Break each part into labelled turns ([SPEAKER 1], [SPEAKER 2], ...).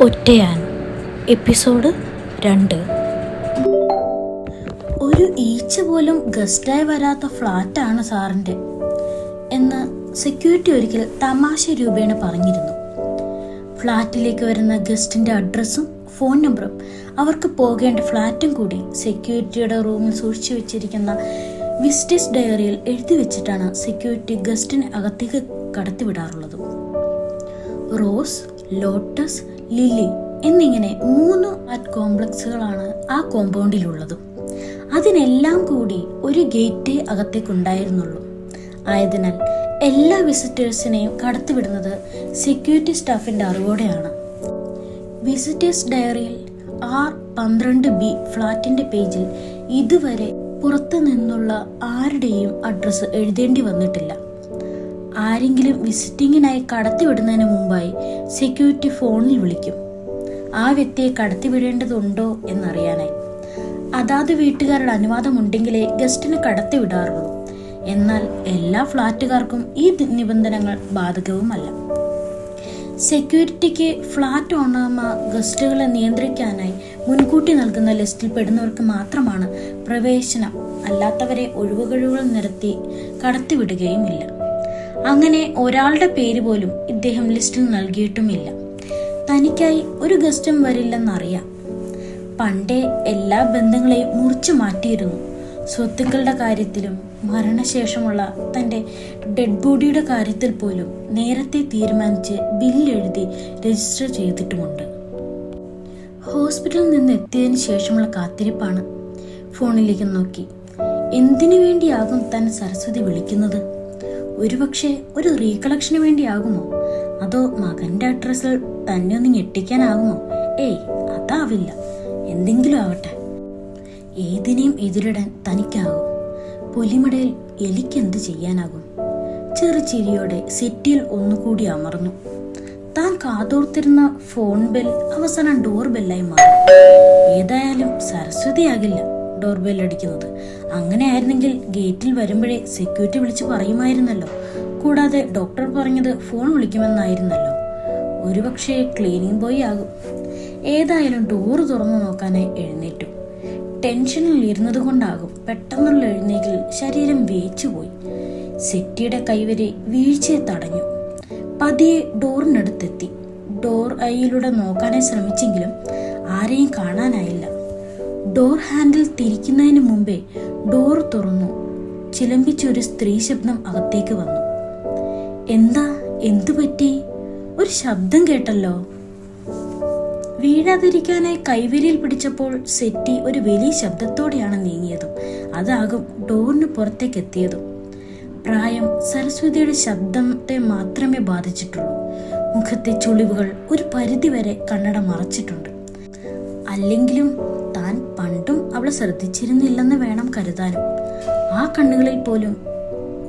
[SPEAKER 1] ഒറ്റയാൻ. Episode രണ്ട്. ഒരു ഈച്ച പോലും ഗസ്റ്റായി വരാത്ത ഫ്ലാറ്റാണ് സാറിന്റെ എന്ന് സെക്യൂരിറ്റി ഒരിക്കൽ തമാശ രൂപേണ പറഞ്ഞിരുന്നു. ഫ്ലാറ്റിലേക്ക് വരുന്ന ഗസ്റ്റിന്റെ അഡ്രസ്സും ഫോൺ നമ്പറും അവർക്ക് പോകേണ്ട ഫ്ലാറ്റും കൂടി സെക്യൂരിറ്റിയുടെ റൂമിൽ സൂക്ഷിച്ചു വെച്ചിരിക്കുന്ന വിസ്റ്റിസ് ഡയറിയിൽ എഴുതി വെച്ചിട്ടാണ് സെക്യൂരിറ്റി ഗസ്റ്റിനെ അകത്തേക്ക് കടത്തിവിടാറുള്ളത്. റോസ് ലോട്ടസ് ലില്ലി എന്നിങ്ങനെ മൂന്ന് ആർട്ട് കോംപ്ലക്സുകളാണ് ആ കോമ്പൗണ്ടിലുള്ളത്. അതിനെല്ലാം കൂടി ഒരു ഗേറ്റേ അകത്തേക്കുണ്ടായിരുന്നുള്ളൂ. ആയതിനാൽ എല്ലാ വിസിറ്റേഴ്സിനെയും കടത്തിവിടുന്നത് സെക്യൂരിറ്റി സ്റ്റാഫിന്റെ അറിവോടെയാണ്. വിസിറ്റേഴ്സ് ഡയറിയിൽ ആർ പന്ത്രണ്ട് ബി ഫ്ലാറ്റിന്റെ പേജിൽ ഇതുവരെ പുറത്തു നിന്നുള്ള ആരുടെയും അഡ്രസ്സ് എഴുതേണ്ടി വന്നിട്ടില്ല. ആരെങ്കിലും വിസിറ്റിങ്ങിനായി കടത്തിവിടുന്നതിന് മുമ്പായി സെക്യൂരിറ്റി ഫോണിൽ വിളിക്കും. ആ വ്യക്തിയെ കടത്തിവിടേണ്ടതുണ്ടോ എന്നറിയാനായി. അതാത് വീട്ടുകാരുടെ അനുവാദമുണ്ടെങ്കിലേ ഗസ്റ്റിന് കടത്തിവിടാറുള്ളൂ. എന്നാൽ എല്ലാ ഫ്ളാറ്റുകാർക്കും ഈ നിബന്ധനകൾ ബാധകവുമല്ല. സെക്യൂരിറ്റിക്ക് ഫ്ളാറ്റ് ഓണർമാർ ഗസ്റ്റുകളെ നിയന്ത്രിക്കാനായി മുൻകൂട്ടി നൽകുന്ന ലിസ്റ്റിൽ പെടുന്നവർക്ക് മാത്രമാണ് പ്രവേശനം അല്ലാത്തവരെ ഒഴിവുകഴിവുകൾ നിരത്തി കടത്തിവിടുകയുമില്ല. അങ്ങനെ ഒരാളുടെ പേര് പോലും ഇദ്ദേഹം ലിസ്റ്റിൽ നൽകിയിട്ടുമില്ല. തനിക്കായി ഒരു ഗസ്റ്റും വരില്ലെന്നറിയാം. പണ്ടേ എല്ലാ ബന്ധങ്ങളെയും മുറിച്ചു മാറ്റിയിരുന്നു. സ്വത്തുക്കളുടെ കാര്യത്തിലും മരണശേഷമുള്ള തന്റെ ഡെഡ് ബോഡിയുടെ കാര്യത്തിൽ പോലും നേരത്തെ തീരുമാനിച്ച് ബില്ലെഴുതി രജിസ്റ്റർ ചെയ്തിട്ടുമുണ്ട്. ഹോസ്പിറ്റലിൽ നിന്ന് എത്തിയതിന് ശേഷമുള്ള കാത്തിരിപ്പാണ് ഫോണിലേക്ക് നോക്കി. എന്തിനു വേണ്ടിയാകും താൻ സരസ്വതി വിളിക്കുന്നത്? ഒരുപക്ഷെ ഒരു റീകളക്ഷന് വേണ്ടിയാകുമോ? അതോ മകന്റെ അഡ്രസ്സിൽ തന്നെ ഒന്ന് ഞെട്ടിക്കാനാകുമോ? ഏയ് അതാവില്ല. എന്തെങ്കിലും ആവട്ടെ. ഏതിനെയും എതിരിടാൻ തനിക്കാകും. പുലിമടയിൽ എലിക്കെന്ത് ചെയ്യാനാകും? ചെറു ചിരിയോടെ സെറ്റിയിൽ ഒന്നുകൂടി അമർന്നു. താൻ കാതോർത്തിരുന്ന ഫോൺ ബെൽ അവസാനം ഡോർ ബെല്ലായി മാറി. ഏതായാലും സരസ്വതിയാകില്ല ഡോർ ബെൽ അടിക്കുന്നത്. അങ്ങനെ ആയിരുന്നെങ്കിൽ ഗേറ്റിൽ വരുമ്പോഴേ സെക്യൂരിറ്റി വിളിച്ച് പറയുമായിരുന്നല്ലോ. കൂടാതെ ഡോക്ടർ പറഞ്ഞത് ഫോൺ വിളിക്കുമെന്നായിരുന്നല്ലോ. ഒരുപക്ഷെ ക്ലീനിങ് ബോയ് ആകും. ഏതായാലും ഡോറ് തുറന്നു നോക്കാനായി എഴുന്നേറ്റു. ടെൻഷനിൽ ഇരുന്നത് കൊണ്ടാകും പെട്ടെന്നുള്ള എഴുന്നേക്കിൽ ശരീരം വേച്ചുപോയി സെറ്റിയുടെ കൈവരെ വീഴ്ചയെ തടഞ്ഞു. പതിയെ ഡോറിനടുത്തെത്തി ഡോർ അയിലൂടെ നോക്കാനായി ശ്രമിച്ചെങ്കിലും ആരെയും കാണാനായില്ല. ഡോർ ഹാൻഡിൽ തിരിക്കുന്നതിന് മുമ്പേ ഡോർ തുറന്നു. ചിലമ്പിച്ചൊരു സ്ത്രീ ശബ്ദം അകത്തേക്ക് വന്നു. എന്താ? എന്തു പറ്റി? ഒരു ശബ്ദം കേട്ടല്ലോ. വീഴാതിരിക്കാനായി കൈവരിയിൽ പിടിച്ചപ്പോൾ സെറ്റി ഒരു വലിയ ശബ്ദത്തോടെയാണ് നീങ്ങിയതും അതാകും ഡോറിന് പുറത്തേക്ക് എത്തിയതും. പ്രായം സരസ്വതിയുടെ ശബ്ദത്തെ മാത്രമേ ബാധിച്ചിട്ടുള്ളൂ. മുഖത്തെ ചുളിവുകൾ ഒരു പരിധിവരെ കണ്ണട മറച്ചിട്ടുണ്ട്. അല്ലെങ്കിലും താൻ പണ്ടും അവളെ ശ്രദ്ധിച്ചിരുന്നില്ലെന്ന് വേണം കരുതാനും. ആ കണ്ണുകളിൽ പോലും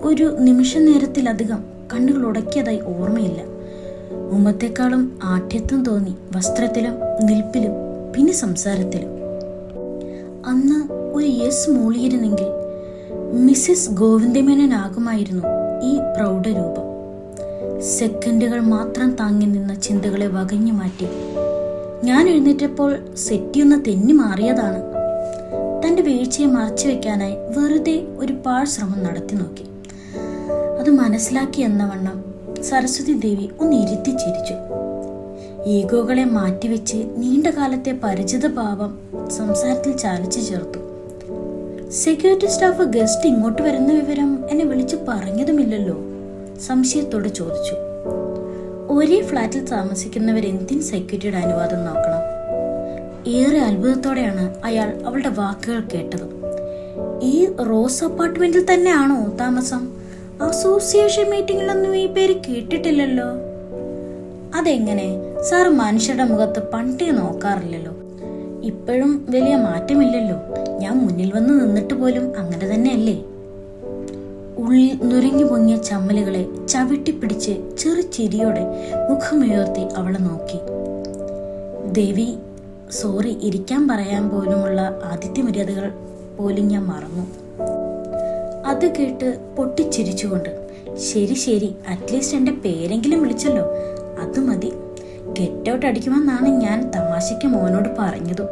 [SPEAKER 1] ഒരു നിമിഷ നേരത്തിലധികം കണ്ണുകൾ ഉടക്കിയതായി ഓർമ്മയില്ല. മുമ്പത്തെക്കാളും ആഠ്യത്വം തോന്നി വസ്ത്രത്തിലും നിൽപ്പിലും പിന്നെ സംസാരത്തിലും. അന്ന് ഒരു യെസ് മൂളിയിരുന്നെങ്കിൽ മിസ്സിസ് ഗോവിന്ദമേനനാകുമായിരുന്നു ഈ പ്രൗഢരൂപം. സെക്കൻഡുകൾ മാത്രം താങ്ങി നിന്ന ചിന്തകളെ വകഞ്ഞു മാറ്റി ഞാൻ എഴുന്നേറ്റപ്പോൾ സെറ്റിയൊന്ന് തെന്നി മാറിയതാണ്. തന്റെ വീഴ്ചയെ മറച്ചു വെക്കാനായി വെറുതെ ഒരു പാഴ് ശ്രമം നടത്തി നോക്കി. അത് മനസ്സിലാക്കി എന്ന വണ്ണം സരസ്വതി ദേവി ഒന്ന് ഇരുത്തി ചിരിച്ചു. ഈഗോകളെ മാറ്റിവെച്ച് നീണ്ട കാലത്തെ പരിചിത ഭാവം സംസാരത്തിൽ ചാലിച്ചു ചേർത്തു. സെക്യൂരിറ്റി സ്റ്റാഫ് ഗസ്റ്റ് ഇങ്ങോട്ട് വരുന്ന വിവരം എന്നെ വിളിച്ചു പറഞ്ഞതുമില്ലല്ലോ സംശയത്തോടെ ചോദിച്ചു. ഒരേ ഫ്ലാറ്റിൽ താമസിക്കുന്നവർ എന്തിന് സെക്യൂരിറ്റിയുടെ അനുവാദം നോക്കണം? ഏറെ അത്ഭുതത്തോടെയാണ് അയാൾ അവളുടെ വാക്കുകൾ കേട്ടത്. ഈ റോസ് അപ്പാർട്ട്മെന്റിൽ തന്നെയാണോ താമസം? അസോസിയേഷൻ മീറ്റിംഗിലൊന്നും ഈ പേര് കേട്ടിട്ടില്ലല്ലോ. അതെങ്ങനെ? സാർ മനുഷ്യരുടെ മുഖത്ത് പണ്ടേ നോക്കാറില്ലല്ലോ. ഇപ്പോഴും വലിയ മാറ്റമില്ലല്ലോ. ഞാൻ മുന്നിൽ വന്ന് നിന്നിട്ട് പോലും അങ്ങനെ തന്നെയല്ലേ? ഉള്ളിൽ നുരങ്ങി പൊങ്ങിയ ചമ്മലുകളെ ചവിട്ടിപ്പിടിച്ച് ചെറു ചിരിയോടെ മുഖമുയർത്തി അവളെ നോക്കി. ദേവി സോറി ഇരിക്കാൻ പറയാൻ പോലുമുള്ള ആദിത്യ മര്യാദകൾ പോലും ഞാൻ മറന്നു. അത് കേട്ട് പൊട്ടിച്ചിരിച്ചുകൊണ്ട് ശരി ശരി അറ്റ്ലീസ്റ്റ് എന്റെ പേരെങ്കിലും വിളിച്ചല്ലോ അത് മതി. ഗെറ്റ് ഔട്ട് അടിക്കുമെന്നാണ് ഞാൻ തമാശയ്ക്ക് മോനോട് പറഞ്ഞതും.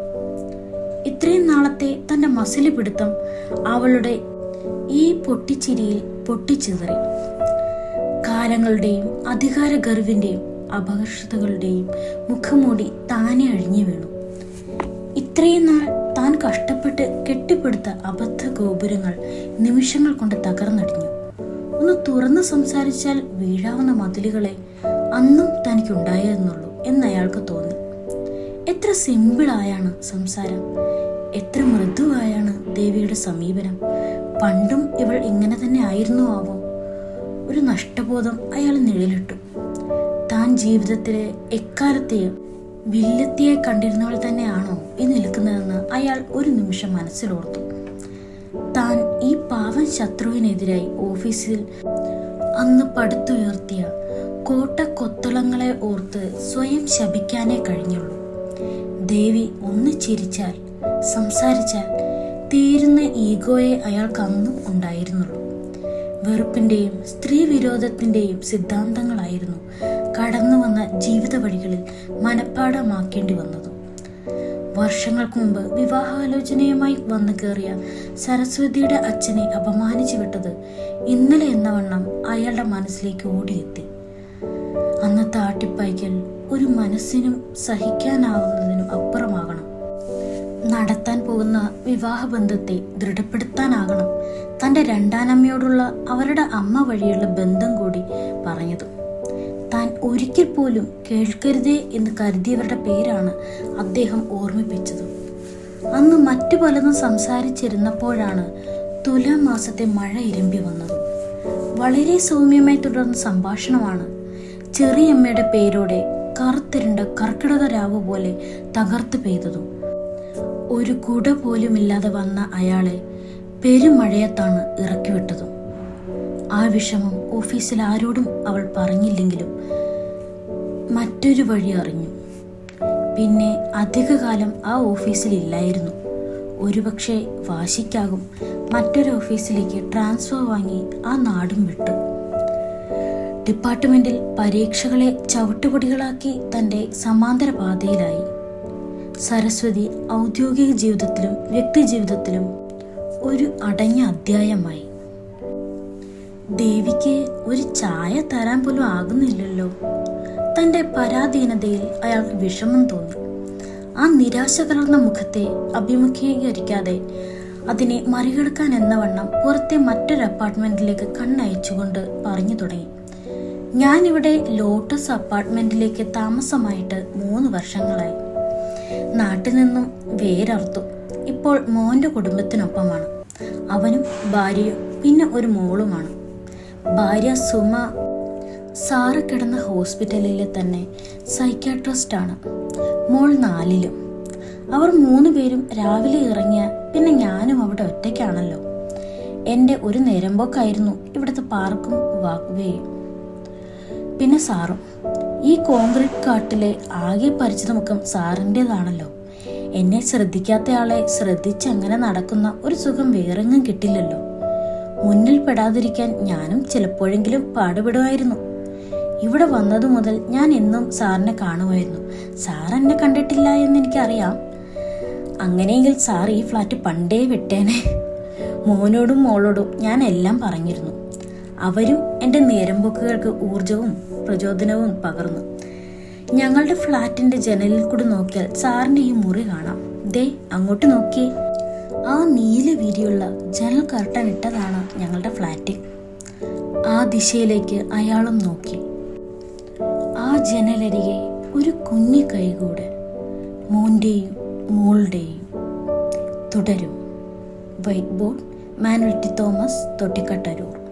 [SPEAKER 1] ഇത്രയും നാളത്തെ തന്റെ മസിലി പിടുത്തം അവളുടെ ഈ പൊട്ടിച്ചിരിയിൽ പൊട്ടിച്ചിതറി. കാലങ്ങളുടെയും അധികാര ഗർവിന്റെയും അപകർഷതകളുടെയും മുഖംമൂടി താനെ അഴിഞ്ഞു വീണു. ഇത്രയും നാൾ താൻ കഷ്ടപ്പെട്ട് കെട്ടിപ്പടുത്ത അബദ്ധ ഗോപുരങ്ങൾ നിമിഷങ്ങൾ കൊണ്ട് തകർന്നടിഞ്ഞു. ഒന്ന് തുറന്ന് സംസാരിച്ചാൽ വീഴാവുന്ന മതിലുകളെ അന്നും തനിക്കുണ്ടായിരുന്നുള്ളൂ എന്ന് അയാൾക്ക് തോന്നി. എത്ര സിമ്പിളായാണ് സംസാരം. എത്ര മൃദുവായാണ് ദേവിയുടെ സമീപനം. പണ്ടും ഇവൾ ഇങ്ങനെ തന്നെ ആയിരുന്നു ആവോ? ഒരു നഷ്ടബോധം അയാൾ നിഴലിട്ടു. താൻ ജീവിതത്തിലെ എക്കാലത്തെയും വില്ലത്തിയെ കണ്ടിരുന്നവൾ തന്നെയാണോ ഈ നിൽക്കുന്നതെന്ന് അയാൾ ഒരു നിമിഷം മനസ്സിലോർത്തു. താൻ ഈ പാവൻ ശത്രുവിനെതിരായി ഓഫീസിൽ അന്ന് പടുത്തുയർത്തിയ കോട്ട കൊത്തളങ്ങളെ ഓർത്ത് സ്വയം ശപിക്കാനേ കഴിഞ്ഞുള്ളൂ. ദേവി ഒന്ന് ചിരിച്ചാൽ സംസാരിച്ചാൽ തീരുന്ന ഈഗോയെ അയാൾക്ക് അന്നും ഉണ്ടായിരുന്നുള്ളൂ. വെറുപ്പിന്റെയും സ്ത്രീ വിരോധത്തിന്റെയും സിദ്ധാന്തങ്ങളായിരുന്നു കടന്നു വന്ന ജീവിത വഴികളിൽ മനഃപ്പാടമാക്കേണ്ടി വന്നതും. വർഷങ്ങൾക്ക് മുമ്പ് വിവാഹാലോചനയുമായി വന്നു കയറിയ സരസ്വതിയുടെ അച്ഛനെ അപമാനിച്ചു വിട്ടത് ഇന്നലെ എന്ന വണ്ണം അയാളുടെ മനസ്സിലേക്ക് ഓടിയെത്തി. അന്നത്തെ ആട്ടിപ്പായ്ക്കൽ ഒരു മനസ്സിനും സഹിക്കാനാവുന്നതിനും അപ്പുറമാണ് വിവാഹബന്ധത്തെ ദൃഢപ്പെടുത്താനാകണം. തന്റെ രണ്ടാനമ്മയോടുള്ള അവരുടെ അമ്മ വഴിയുള്ള ബന്ധം കൂടി പറഞ്ഞത്. താൻ ഒരിക്കൽ പോലും കേൾക്കരുതേ എന്ന് കരുതിയവരുടെ പേരാണ് അദ്ദേഹം ഓർമ്മിപ്പിച്ചത്. അന്ന് മറ്റു പലതും സംസാരിച്ചിരുന്നപ്പോഴാണ് തുലാമാസത്തെ മഴ ഇരമ്പി വന്നത്. വളരെ സൗമ്യമായി തുടർന്ന സംഭാഷണമാണ് ചെറിയമ്മയുടെ പേരോടെ കറുത്തിരുണ്ട കർക്കിടക രാവ് പോലെ തകർത്ത് പെയ്തതും. ഒരു കുട പോലുമില്ലാതെ വന്ന അയാളെ പെരുമഴയത്താണ് ഇറക്കിവിട്ടതും. ആ വിഷമം ഓഫീസിൽ ആരോടും അവൾ പറഞ്ഞില്ലെങ്കിലും മറ്റൊരു വഴി അറിഞ്ഞു. പിന്നെ അധികകാലം ആ ഓഫീസിൽ ഇല്ലായിരുന്നു. ഒരുപക്ഷെ വാശിക്കാകും മറ്റൊരു ഓഫീസിലേക്ക് ട്രാൻസ്ഫർ വാങ്ങി ആ നാടും വിട്ടു. ഡിപ്പാർട്ട്മെന്റിൽ പരീക്ഷകളെ ചവിട്ടുപൊടികളാക്കി തന്റെ സമാന്തര പാതയിലായി സരസ്വതി ഔദ്യോഗിക ജീവിതത്തിലും വ്യക്തി ജീവിതത്തിലും ഒരു അടഞ്ഞ അധ്യായമായി. ദേവിക്ക് ഒരു ചായ തരാൻ പോലും ആകുന്നില്ലല്ലോ. തന്റെ പരാധീനതയിൽ അയാൾക്ക് വിഷമം തോന്നി. ആ നിരാശ കലർന്ന മുഖത്തെ അഭിമുഖീകരിക്കാതെ അതിനെ മറികടക്കാൻ എന്ന വണ്ണം പുറത്തെ മറ്റൊരു അപ്പാർട്ട്മെന്റിലേക്ക് കണ്ണയച്ചുകൊണ്ട് പറഞ്ഞു തുടങ്ങി. ഞാനിവിടെ ലോട്ടസ് അപ്പാർട്ട്മെന്റിലേക്ക് താമസമായിട്ട് മൂന്ന് വർഷങ്ങളായി. നാട്ടിൽ നിന്നും വേരർത്തു ഇപ്പോൾ മോന്റെ കുടുംബത്തിനൊപ്പമാണ്. അവനും ഭാര്യയും പിന്നെ ഒരു മോളുമാണ്. ഭാര്യ സുമ സാറ് കിടന്ന ഹോസ്പിറ്റലിലെ തന്നെ സൈക്യാട്രിസ്റ്റ് ആണ് മോൾ നാലിലും. അവർ മൂന്ന് പേരും രാവിലെ ഇറങ്ങിയ പിന്നെ ഞാനും അവിടെ ഒറ്റയ്ക്കാണല്ലോ. എന്റെ ഒരു നേരമ്പോക്കായിരുന്നു ഇവിടുത്തെ പാർക്കും വാക്വേയും പിന്നെ സാറും. ഈ കോൺക്രീറ്റ് കാട്ടിലെ ആകെ പരിചിത മുഖം സാറിന്റെതാണല്ലോ എന്നെ ശ്രദ്ധിക്കാത്തയാളെ ശ്രദ്ധിച്ചങ്ങനെ നടക്കുന്ന ഒരു സുഖം വേറെങ്ങും കിട്ടില്ലല്ലോ. മുന്നിൽ പെടാതിരിക്കാൻ ഞാനും ചിലപ്പോഴെങ്കിലും പാടുപെടുമായിരുന്നു. ഇവിടെ വന്നതു മുതൽ ഞാൻ എന്നും സാറിനെ കാണുമായിരുന്നു. സാർ എന്നെ കണ്ടിട്ടില്ല എന്ന് എനിക്കറിയാം അങ്ങനെയെങ്കിൽ സാർ ഈ ഫ്ലാറ്റ് പണ്ടേ വിട്ടേനെ. മോനോടും മോളോടും ഞാൻ എല്ലാം പറഞ്ഞിരുന്നു. അവരും എന്റെ നേരമ്പോക്കുകൾക്ക് ഊർജവും പ്രചോദനവും പകർന്നു. ഞങ്ങളുടെ ഫ്ളാറ്റിന്റെ ജനലിൽ കൂടി നോക്കിയാൽ സാറിന്റെ ഈ മുറി കാണാം. ദേ അങ്ങോട്ട് നോക്കിയേ. ആ നീല വീതിയുള്ള ജനൽ കർട്ടൻ ഇട്ടതാണ് ഞങ്ങളുടെ ഫ്ലാറ്റ് ആ ദിശയിലേക്ക് അയാളും നോക്കി. ആ ജനലരികെ ഒരു കുഞ്ഞു കൈകൂടെ മോന്റെയും മോളുടെയും തുടരും. White board Manuel Thomas Thottikattarur.